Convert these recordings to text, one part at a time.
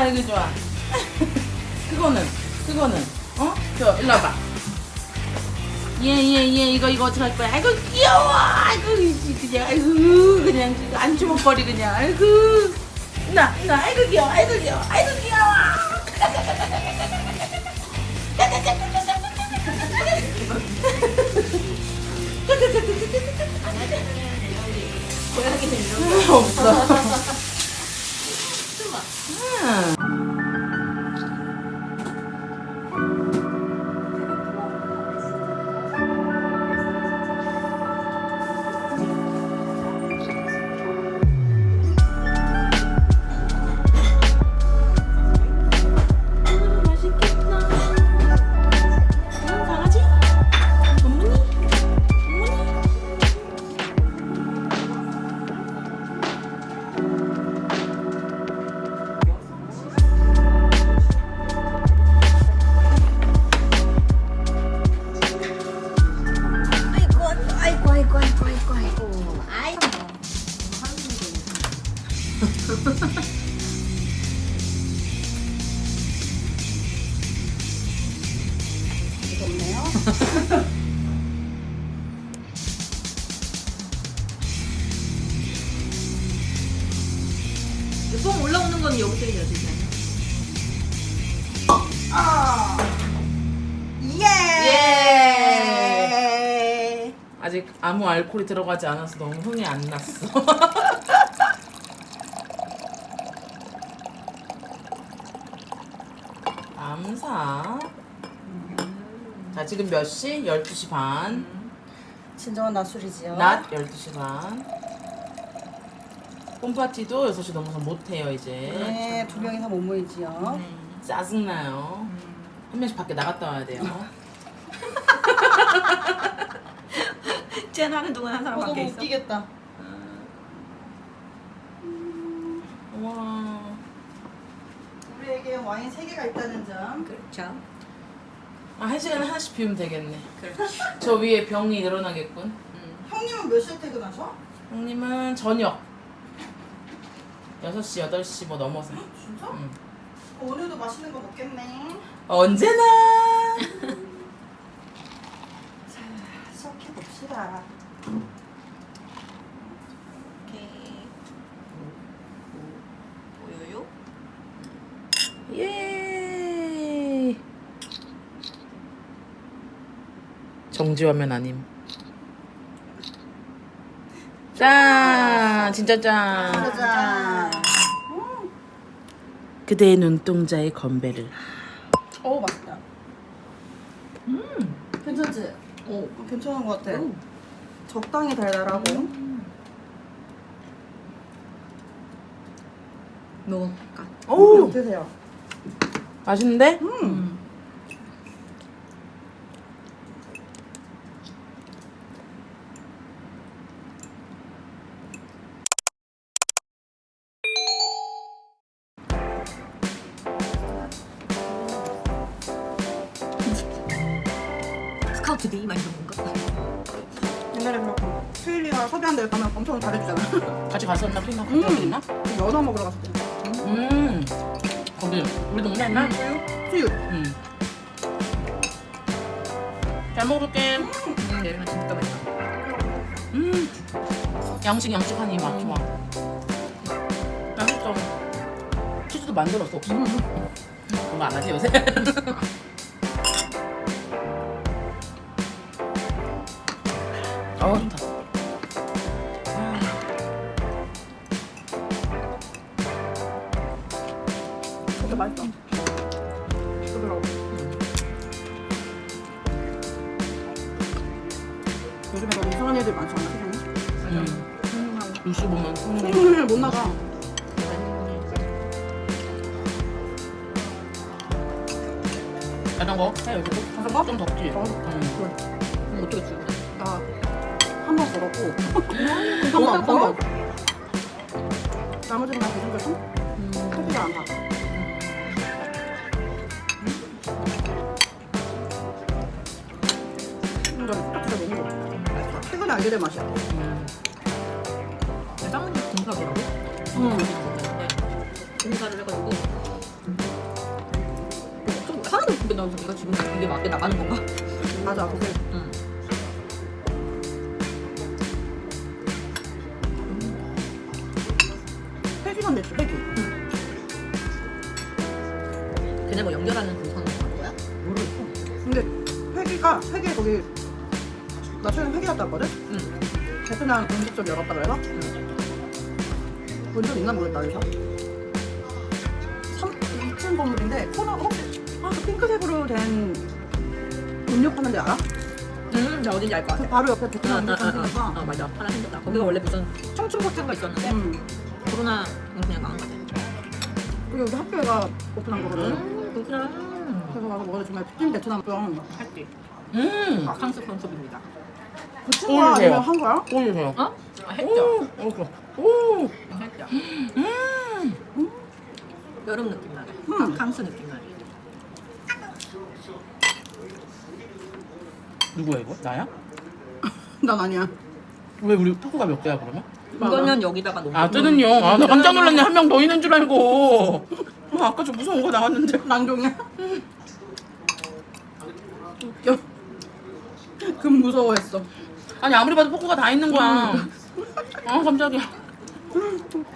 아이고 좋아. 그거는 그거는 어? 저 일로 와봐. 예예예 이거 이거 어떻게 할 거야? 아이고 귀여워. 아이고 이- 그냥 아이고 그냥 안 주먹거리 그냥 아이고 나 나 아이고 귀여워 아이고 귀여워 아이고 귀여워. 고양이는 이런 없어. 아직 아무 알코올이 들어가지 않아서 너무 흥이 안 났어. 감사. 자, 지금 몇 시? 12시 반. 진정한 낮술이지요. 낮 12시 반. 홈파티도 6시 넘어서 못해요, 이제. 네, 두 명이서 못 모이지요. 짜증나요. 한 명씩 밖에 나갔다 와야 돼요. 쟤는 하는 동안 한 사람 어, 밖에 너무 있어. 웃기겠다. 와. 우리에게 와인 세 개가 있다는 점. 그렇죠. 아, 한 시간에 하나씩 비우면 되겠네. 그렇죠. 저 위에 병이 늘어나겠군. 음. 형님은 몇 시에 퇴근하셔? 형님은 저녁 6시, 8시 뭐 넘어서 진짜? 응. 어, 오늘도 맛있는 거 먹겠네. 언제나 자, 시작해 봅시다. 오케이. 보여요? 예 정지화면 아님 짠 진짜 짠 짜잔. 그대의 눈동자의 건배를 오 맛있다. 음, 괜찮지? 오, 괜찮은 것 같아. 적당히 달달하고. 먹어볼까? 오 어떠세요? 맛있는데? 음. 옛날에 그렇고 수일이가 섭외한 데 가면 엄청 잘해주잖아. 같이 갔었나? 피나? 음. 있나? 연어 먹으러 갔을 때. 음 거기 우리 동네 있나? 수육. 음. 잘 먹을게 음, 내리면 진짜 맛있다. 음 양식 양식하니 맛 좋아 맛있어 치즈도 만들었어 혹시? 그런 거안 하지 요새? 부드러워. 요즘에 너무 이상한 애들 많지 않아, 세상에? 음. 뉴스 보면 음. 오늘 못 나가. 자전거 해 여기 자전거? 좀 덥지? 어. 음. 음, 어떻게 죽어? 나한 번 걸었고. 금방, 금방. 나머지는 다 대중교통? 택시가 안 가. 최근에 알게 된 맛이야. 짱언니 공사더라고. 응. 공사를 해가지고 나오서 이거 지금 이게 맞게 나가는 건가? 맞아. 그게 응. 회기만 냈지 회기. 걔네 뭐 연결하는 그 선은 건 거야? 모르겠어. 근데 회기가 회기 거기 나 최근에 회기 갔다 왔거든. 응. 베트남 음식점 열었다 그래서 본적 있나 모르겠다 그래서 3, 2층 건물인데 코너 혹시 아그 핑크색으로 된 음료 파는 데 알아? 응, 나 어딘지 알 것 그 같아. 바로 옆에 응, 베트남 응, 음식점 응, 응. 생겨서 어, 맞아. 하나 생겼다. 거기가 원래 무슨 청춘 호텔가 있었는데 음. 코로나 그냥 망한 거지. 그리고 우리 학교가 오픈한 거거든 음, 그렇구나. 그래서 가서 먹어도 정말 찐 베트남 병 할게. 음. 바캉스 컨셉입니다. 올리세요. 아니면 한 거야? 올리세요. 어? 아, 했죠. 오, 이렇게. 오. 했죠. 음. 여름 느낌 나게. 음. 바캉스 느낌 나게. 누구야 이거? 나야? 난 아니야 왜 우리 토크가 몇 개야 그러면? 이거는 여기다가 놓고. 아 뜨는요. 아나 깜짝 놀랐네. 한 명 더 있는 줄 알고. 아, 아까 좀 무서운 거 나왔는데. 낭종이야 웃겨 금 무서워했어 아니 아무리 봐도 포크가 다 있는 거야. 아 깜짝이야.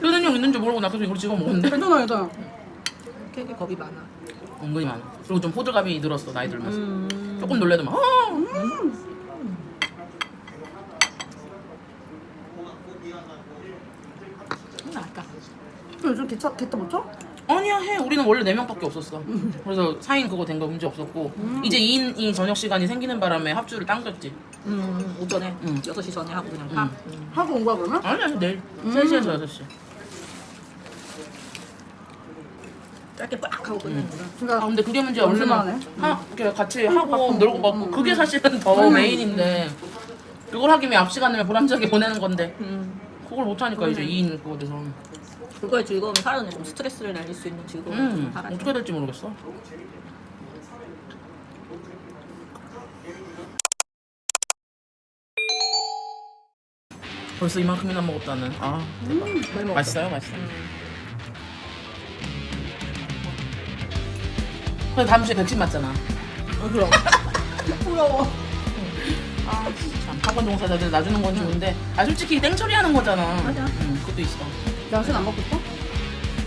뜨는 형 있는 줄 모르고 나 계속 이걸 찍어 먹었는데. 괜찮아 괜찮아 되게 겁이 많아. 은근히 많아. 그리고 좀 호들갑이 늘었어 나이 들면서. 음. 조금 놀래도 막. 아, 음. 음, 아까. 요즘 기차 기타 못 쳐? 아니야 해. 우리는 원래 네 명밖에 없었어. 그래서 4인 그거 된 거 문제 없었고 이제 2인이 저녁 시간이 생기는 바람에 합주를 당겼지. 음, 오전에 음. 6시 전에 하고 그냥 가. 음. 하고 온 거야 그러면? 아니야 내일 3시에서 6시. 짧게 빡 하고 끝내는구나. 아 그러니까 근데 그게 문제 연습만 원래는 하네. 하, 이렇게 같이 하고 바쁘고. 놀고 먹고 그게 사실은 더 음. 메인인데 그걸 하기 위해 앞 시간을 보람차게 보내는 건데 음. 그걸 못 하니까 이제 2인 그거 돼서 그거의 즐거움이 사라졌네. 좀 스트레스를 날릴 수 있는 즐거움이 음좀 사라졌네. 어떻게 될지 모르겠어. 벌써 이만큼이나 먹었다는 아 대박 많이 먹었어. 맛있어요 맛있어요 근데 다음 주에 백신 맞잖아 어, 그럼 부러워 참 학원 종사자들 놔주는 건 좋은데 아 솔직히 땡처리 하는 거잖아 맞아. 응, 그것도 있어 양식 안 먹고 싶어?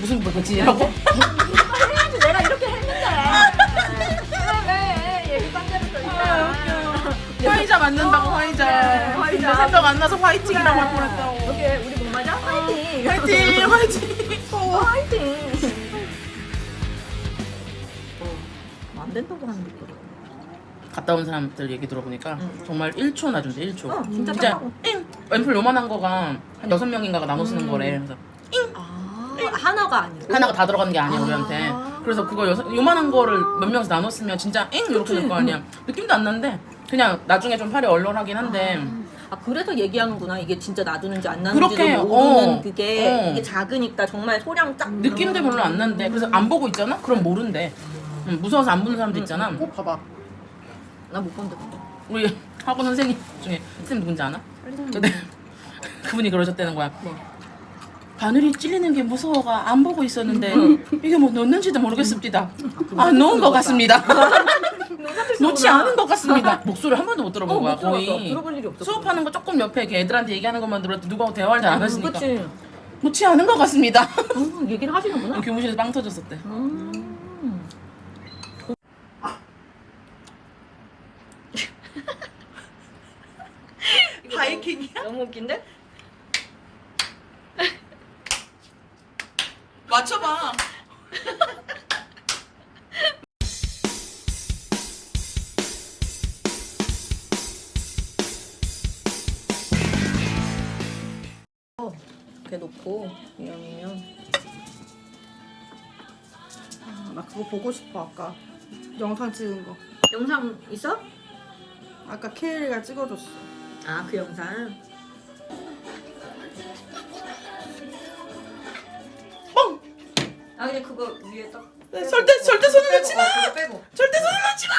무슨 뭐 백신이라고? 해야지 내가 이렇게 했는데. 왜 얘기 딴데부터 화이자 맞는다고 화이자 네, 화이자. 생각 안 나서 화이팅이라고 할 뻔했다고 여기 우리 못 맞아? 화이팅. 화이팅 화이팅 화이팅. 어, 안 된다고 하는데 또. 갔다 온 사람들 얘기 들어보니까 응. 정말 1초 나준대 1초 어, 진짜 진짜. 잉! 앰플 요만한 거가 한 6명인가가 나눠 쓰는 음. 거래 그래서 아, 하나가 아니고. 하나가 다 들어가는 게 아니야 아. 우리한테 그래서 그거 여섯, 요만한 거를 몇 명에서 나눠 쓰면 진짜 잉! 이렇게 될 거 아니야 느낌도 안 나는데 그냥 나중에 좀 팔이 얼얼하긴 한데 아 그래서 얘기하는구나 이게 진짜 놔두는지 안 그렇게, 모르는 어. 그게 어. 이게 작으니까 정말 소량 딱 느낌도 별로 안 나는데 그래서 안 보고 있잖아? 그럼 모른대 응, 무서워서 안 보는 사람도 있잖아 꼭 봐봐 나 못 본다 근데 우리 학원 선생님 중에 선생님 누군지 아나? 근데 그분이 그러셨다는 거야. 뭐? 바늘이 찔리는 게 무서워가 안 보고 있었는데 이게 뭐 넣는지도 모르겠습니다. 아 넣은 것 같습니다. 놓지 않은 것 같습니다. 목소리를 한 번도 못 들어본 어, 거야 못. 거의. 들어본 적이 없었어. 수업하는 거 조금 옆에 이렇게 애들한테 얘기하는 것만 들었지 누가 대화를 잘 안 하시니까 그치 놓지 않은 것 같습니다. 어, 얘기를 하시는구나 교무실에서 빵 터졌었대. 음. 바이킹이야? 너무 웃긴데? 맞춰봐. 이렇게 놓고 이왕이면 아, 나 그거 보고 싶어 아까 영상 찍은 거 영상 있어? 아까 케일이가 찍어줬어 아 그 영상 아 그냥 그거 위에 딱 절대 절대 손을 놓지 마. 어, 그거 빼고 절대 손을 놓지 마.